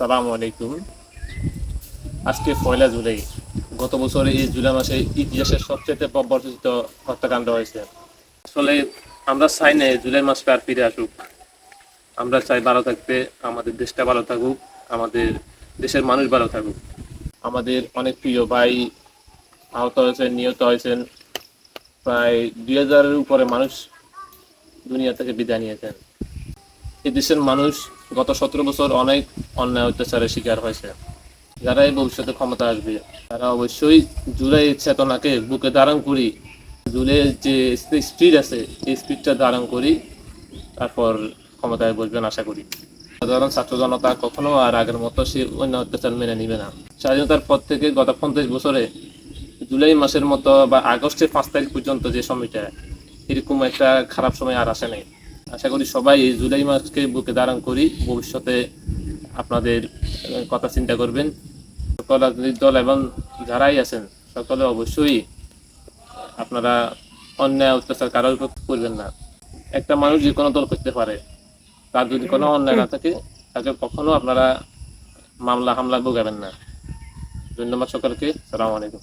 সালামু আলাইকুম। আজকে পয়লা জুলাই। গত বছর এই জুলাই মাসে ইতিহাসের সবচেয়ে প্রবর্তিত হত্যাকাণ্ড হয়েছে। আসলে আমরা চাই না জুলাই মাসটা আর ফিরে আসুক। আমরা চাই ভালো থাকতে আমাদের দেশটা ভালো থাকুক, আমাদের দেশের মানুষ ভালো থাকুক। আমাদের অনেক প্রিয় ভাই আহত হয়েছেন, নিহত হয়েছেন। প্রায় দুই হাজারের উপরে মানুষ দুনিয়া থেকে বিদায় নিয়েছেন। এই দেশের মানুষ গত সতেরো বছর অনেক অন্যায় অত্যাচারের শিকার হয়েছে। যারা এই ভবিষ্যতে ক্ষমতা আসবে, তারা অবশ্যই জুলাই চেতনাকে বুকে ধারণ করি জুলাইয়ের যে স্পিড আছে, এই স্পিডটা ধারণ করি, তারপর ক্ষমতায় বসবেন আশা করি। সাধারণ ছাত্র জনতা কখনো আর আগের মতো সে অন্য অত্যাচার মেনে নিবে না। স্বাধীনতার পর থেকে গত পঞ্চাশ বছরে জুলাই মাসের মতো বা আগস্টের পাঁচ তারিখ পর্যন্ত যে সময়টা, এরকম একটা খারাপ সময় আর আসে নাই। আশা করি সবাই জুলাই মাসকে বুকে ধারণ করি, ভবিষ্যতে আপনাদের কথা চিন্তা করবেন। সকল রাজনৈতিক দল এবং যারাই আছেন, সকলে অবশ্যই আপনারা অন্যায় অত্যাচার কারোর করবেন না। একটা মানুষ যে কোনো দল করতে পারে, তার যদি কোনো অন্যায় না থাকে, তাকে কখনো আপনারা মামলা হামলা ভোগাবেন না। ধন্যবাদ সকলকে। সালাম আলাইকুম।